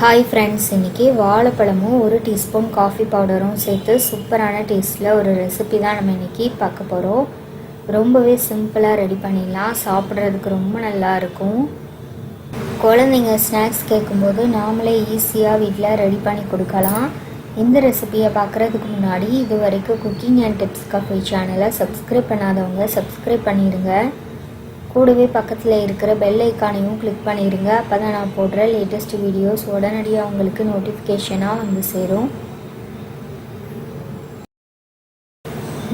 Hi friends இன்றைக்கி வாழைப்பழமும் ஒரு teaspoon coffee பவுடரும் சேர்த்து சூப்பரான டேஸ்ட்டில் ஒரு ரெசிபி தான் நம்ம இன்றைக்கி பார்க்க போகிறோம் ரொம்பவே சிம்பிளாக ரெடி பண்ணிடலாம். சாப்பிட்றதுக்கு ரொம்ப நல்லா இருக்கும். குழந்தைங்க ஸ்நாக்ஸ் கேட்கும்போது நாமளே ஈஸியாக வீட்டில் ரெடி பண்ணி கொடுக்கலாம். இந்த ரெசிபியை பார்க்குறதுக்கு முன்னாடி இது வரைக்கும் குக்கிங் அண்ட் டிப்ஸ் கஃபே சேனலை சப்ஸ்கிரைப் பண்ணாதவங்க சப்ஸ்கிரைப் பண்ணிடுங்க. கூடவே பக்கத்தில் இருக்கிற பெல் ஐக்கானையும் கிளிக் பண்ணிடுங்க அப்போ தான் நான் போடுற லேட்டஸ்ட் வீடியோஸ் உடனடியாக உங்களுக்கு நோட்டிஃபிகேஷனாக வந்து சேரும்.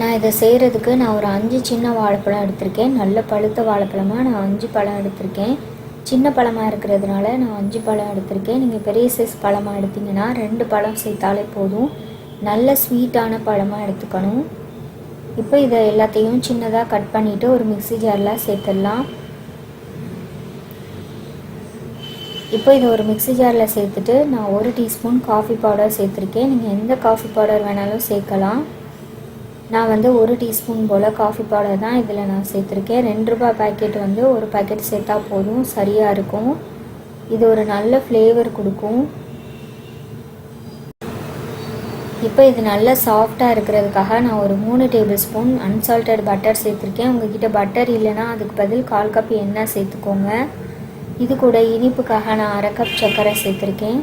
நான் இதை செய்கிறதுக்கு நான் ஒரு அஞ்சு சின்ன வாழைப்பழம் எடுத்திருக்கேன். நல்ல பழுத்த வாழைப்பழமாக நான் அஞ்சு பழம் எடுத்திருக்கேன். சின்ன பழமாக இருக்கிறதுனால நான் அஞ்சு பழம் எடுத்திருக்கேன். நீங்கள் பெரிய சைஸ் பழமாக எடுத்தீங்கன்னா ரெண்டு பழம் சேர்த்தாலே போதும். நல்ல ஸ்வீட்டான பழமாக எடுத்துக்கணும். இப்போ இதை எல்லாத்தையும் சின்னதாக கட் பண்ணிவிட்டு ஒரு மிக்ஸி ஜாரில் சேர்த்துடலாம். இப்போ இதை ஒரு மிக்ஸி ஜாரில் சேர்த்துட்டு நான் ஒரு டீஸ்பூன் காஃபி பவுடர் சேர்த்துருக்கேன். நீங்கள் எந்த காஃபி பவுடர் வேணாலும் சேர்க்கலாம். நான் வந்து ஒரு டீஸ்பூன் போல் காஃபி பவுடர் தான் இதில் நான் சேர்த்துருக்கேன். ரெண்டு ரூபாய் பேக்கெட் வந்து ஒரு பேக்கெட் சேர்த்தா போதும் சரியாக இருக்கும். இது ஒரு நல்ல ஃப்ளேவர் கொடுக்கும். இப்போ இது நல்லா சாஃப்டாக இருக்கிறதுக்காக நான் ஒரு மூணு டேபிள் ஸ்பூன் அன்சால்டட் பட்டர் சேர்த்துருக்கேன். உங்ககிட்ட பட்டர் இல்லைன்னா அதுக்கு பதில் கால் கப் எண்ணெய் சேர்த்துக்கோங்க. இது கூட இனிப்புக்காக நான் அரை கப் சர்க்கரை சேர்த்துருக்கேன்.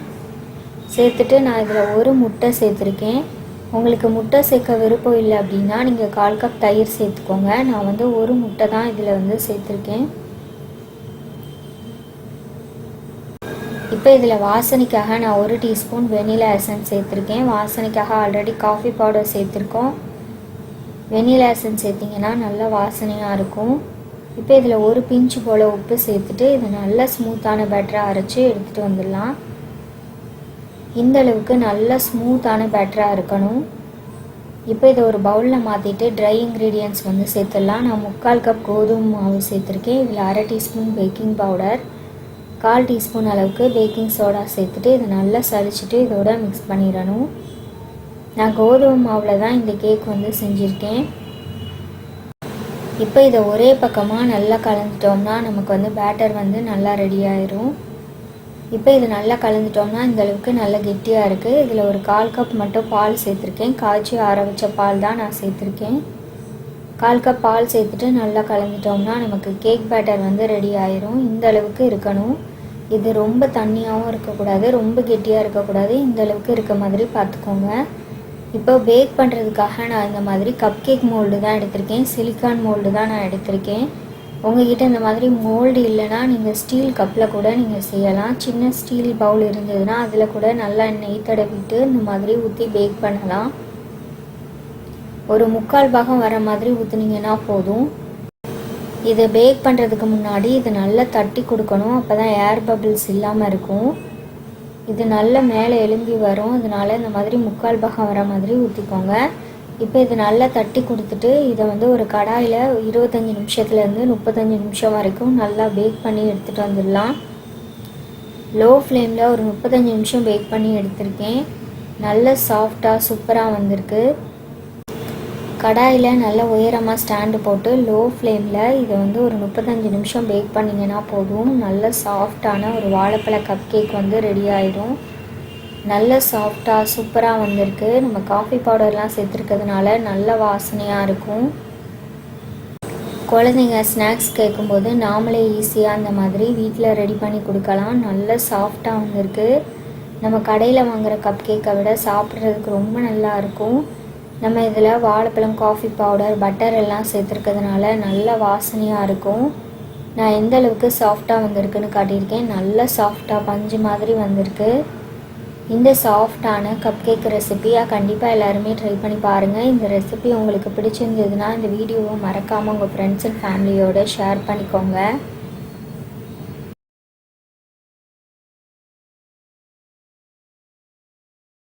சேர்த்துட்டு நான் இதில் ஒரு முட்டை சேர்த்துருக்கேன். உங்களுக்கு முட்டை சேர்க்க விருப்பம் இல்லை அப்படின்னா நீங்கள் கால் கப் தயிர் சேர்த்துக்கோங்க. நான் வந்து ஒரு முட்டை தான் இதில் வந்து சேர்த்துருக்கேன். இப்போ இதில் வாசனைக்காக நான் ஒரு டீஸ்பூன் வெனிலா எசன்ஸ் சேர்த்துருக்கேன். வாசனைக்காக ஆல்ரெடி காஃபி பவுடர் சேர்த்துருக்கோம். வெனிலா எசன்ஸ் சேர்த்திங்கன்னா நல்லா வாசனையாக இருக்கும். இப்போ இதில் ஒரு பிஞ்சு போல் உப்பு சேர்த்துட்டு இது நல்ல ஸ்மூத்தான பேட்டராக அரைச்சி எடுத்துகிட்டு வந்துடலாம். இந்த அளவுக்கு நல்லா ஸ்மூத்தான பேட்டராக இருக்கணும். இப்போ இதை ஒரு பவுலில் மாற்றிட்டு ட்ரை இன்க்ரீடியன்ட்ஸ் வந்து சேர்த்துடலாம். நான் முக்கால் கப் கோதுமை மாவு சேர்த்துருக்கேன். இதில் அரை டீஸ்பூன் பேக்கிங் பவுடர் கால் டீஸ்பூன் அளவுக்கு பேக்கிங் சோடா சேர்த்துட்டு இதை நல்லா சளிச்சிட்டு இதோட மிக்ஸ் பண்ணிடணும். நான் கோதுமை மாவில் தான் இந்த கேக் வந்து செஞ்சுருக்கேன். இப்போ இதை ஒரே பக்கமாக நல்லா கலந்துட்டோம்னா நமக்கு வந்து பேட்டர் வந்து நல்லா ரெடி ஆயிரும். இப்போ இது நல்லா கலந்துட்டோம்னா இந்த அளவுக்கு நல்லா கெட்டியாக இருக்குது இதில் ஒரு கால் கப் மட்டும் பால் சேர்த்துருக்கேன். காய்ச்சி ஆற வச்ச பால் தான் நான் சேர்த்துருக்கேன். கால் கப் பால் சேர்த்துட்டு நல்லா கலந்துட்டோம்னா நமக்கு கேக் பேட்டர் வந்து ரெடி ஆயிரும். இந்த அளவுக்கு இருக்கணும். இது ரொம்ப தண்ணியாகவும் இருக்கக்கூடாது ரொம்ப கெட்டியாக இருக்கக்கூடாது. இந்த அளவுக்கு இருக்க மாதிரி பார்த்துக்கோங்க. இப்போ பேக் பண்ணுறதுக்காக நான் இந்த மாதிரி கப் கேக் மோல்டு தான் எடுத்திருக்கேன். சிலிக்கான் மோல்டு தான் நான் எடுத்திருக்கேன். உங்ககிட்ட இந்த மாதிரி மோல்டு இல்லைன்னா நீங்கள் ஸ்டீல் கப்பில் கூட நீங்கள் செய்யலாம். சின்ன ஸ்டீல் பவுல் இருந்ததுன்னா அதில் கூட நல்லா நெய் தடவிட்டு இந்த மாதிரி ஊற்றி பேக் பண்ணலாம். ஒரு முக்கால் பாகம் வர மாதிரி ஊற்றுனீங்கன்னா போதும். இதை பேக் பண்ணுறதுக்கு முன்னாடி இதை நல்லா தட்டி கொடுக்கணும். அப்போ தான் ஏர் பபிள்ஸ் இல்லாமல் இருக்கும். இது நல்ல மேலே எலும்பி வரும். இதனால் இந்த மாதிரி முக்கால் பாகம் வர மாதிரி ஊற்றிக்கோங்க இப்போ இது நல்லா தட்டி கொடுத்துட்டு இதை வந்து ஒரு கடாயில் இருபத்தஞ்சி நிமிஷத்துலேருந்து முப்பத்தஞ்சு நிமிஷம் வரைக்கும் நல்லா பேக் பண்ணி எடுத்துகிட்டு வந்துடலாம். லோ ஃப்ளேமில் ஒரு முப்பத்தஞ்சு நிமிஷம் பேக் பண்ணி எடுத்திருக்கேன். நல்ல சாஃப்டாக சூப்பராக வந்திருக்கு. கடாயில் நல்ல உயரமாக ஸ்டாண்டு போட்டு லோ ஃப்ளேமில் இதை வந்து ஒரு முப்பத்தஞ்சு நிமிஷம் பேக் பண்ணிங்கன்னா போதும். நல்ல சாஃப்டான ஒரு வாழைப்பழ கப் கேக் வந்து ரெடி ஆயிடும். நல்ல சாஃப்டாக சூப்பராக வந்திருக்கு. நம்ம காஃபி பவுடர்லாம் சேர்த்துருக்கிறதுனால நல்ல வாசனையாக இருக்கும். குழந்தைங்க ஸ்நாக்ஸ் கேட்கும்போது நாமளே ஈஸியாக அந்த மாதிரி வீட்டில் ரெடி பண்ணி கொடுக்கலாம். நல்ல சாஃப்டாக வந்திருக்கு. நம்ம கடையில் வாங்குகிற கப் கேக்கை விட சாப்பிட்றதுக்கு ரொம்ப நல்லா இருக்கும். நம்ம இதில் வாழைப்பழம் காஃபி பவுடர் பட்டர் எல்லாம் சேர்த்துருக்கிறதுனால நல்ல வாசனையாக இருக்கும். நான் எந்த அளவுக்கு சாஃப்டாக வந்திருக்குன்னு காட்டியிருக்கேன். நல்ல சாஃப்டாக பஞ்சு மாதிரி வந்திருக்கு. இந்த சாஃப்டான கப் கேக் ரெசிபியாக கண்டிப்பாக எல்லாருமே ட்ரை பண்ணி பாருங்கள் இந்த ரெசிபி உங்களுக்கு பிடிச்சிருந்ததுன்னா இந்த வீடியோவை மறக்காமல் உங்கள் ஃப்ரெண்ட்ஸ் அண்ட் ஃபேமிலியோடு ஷேர் பண்ணிக்கோங்க.